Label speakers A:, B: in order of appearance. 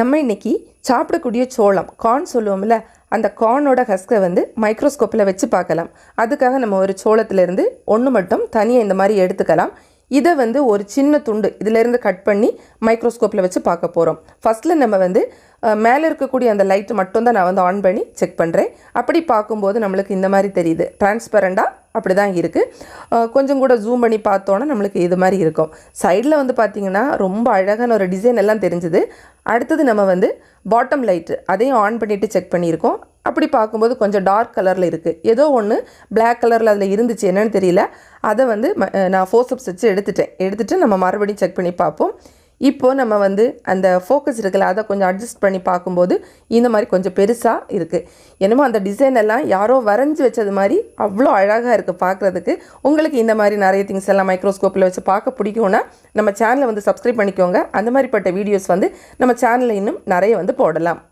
A: நம்ம இன்னைக்கு சாப்பிடக்கூடிய சோளம் கார்ன் சொல்லுவோம்ல அந்த கார்னோட ஹஸ்கை வந்து மைக்ரோஸ்கோப்பில் வச்சு பார்க்கலாம். அதுக்காக நம்ம ஒரு சோளத்திலேருந்து ஒன்று மட்டும் தனியாக இந்த மாதிரி எடுத்துக்கலாம். இதை வந்து ஒரு சின்ன துண்டு இதிலேருந்து கட் பண்ணி மைக்ரோஸ்கோப்பில் வச்சு பார்க்க போகிறோம் ஃபஸ்ட்டில் நம்ம வந்து மேலே இருக்கக்கூடிய அந்த லைட்டு மட்டும் தான் நான் வந்து ஆன் பண்ணி செக் பண்ணுறேன் அப்படி பார்க்கும்போது நம்மளுக்கு இந்த மாதிரி தெரியுது. டிரான்ஸ்பரண்டாக அப்படி தான் இருக்குது கொஞ்சம் கூட ஜூம் பண்ணி பார்த்தோன்னா நம்மளுக்கு இது மாதிரி இருக்கும். சைடில் வந்து பார்த்திங்கன்னா ரொம்ப அழகான ஒரு டிசைன் எல்லாம் தெரிஞ்சுது. அடுத்தது நம்ம வந்து பாட்டம் லைட்டு அதையும் ஆன் பண்ணிவிட்டு செக் பண்ணியிருக்கோம். அப்படி பார்க்கும்போது கொஞ்சம் டார்க் கலரில் இருக்குது ஏதோ ஒன்று பிளாக் கலரில் அதில் இருந்துச்சு. என்னன்னு தெரியல. அதை வந்து ம- நான் ஃபோர்ஸப்ஸ் வச்சு எடுத்துட்டேன். எடுத்துகிட்டு நம்ம மறுபடியும் செக் பண்ணி பார்ப்போம். இப்போது நம்ம வந்து அந்த ஃபோக்கஸ் இருக்குல்ல அதை கொஞ்சம் அட்ஜஸ்ட் பண்ணி பார்க்கும்போது இந்த மாதிரி கொஞ்சம் பெருசாக இருக்குது என்னமோ அந்த டிசைன் எல்லாம் யாரோ வரைஞ்சி வச்சது மாதிரி அவ்வளோ அழகாக இருக்குது பார்க்குறதுக்கு. உங்களுக்கு இந்த மாதிரி நிறைய திங்ஸ் எல்லாம் மைக்ரோஸ்கோப்பில் வச்சு பார்க்க பிடிக்கும்னா நம்ம சேனலை வந்து சப்ஸ்கிரைப் பண்ணிக்கோங்க. அந்த மாதிரிப்பட்ட வீடியோஸ் வந்து நம்ம சேனலில் இன்னும் நிறைய வந்து போடலாம்.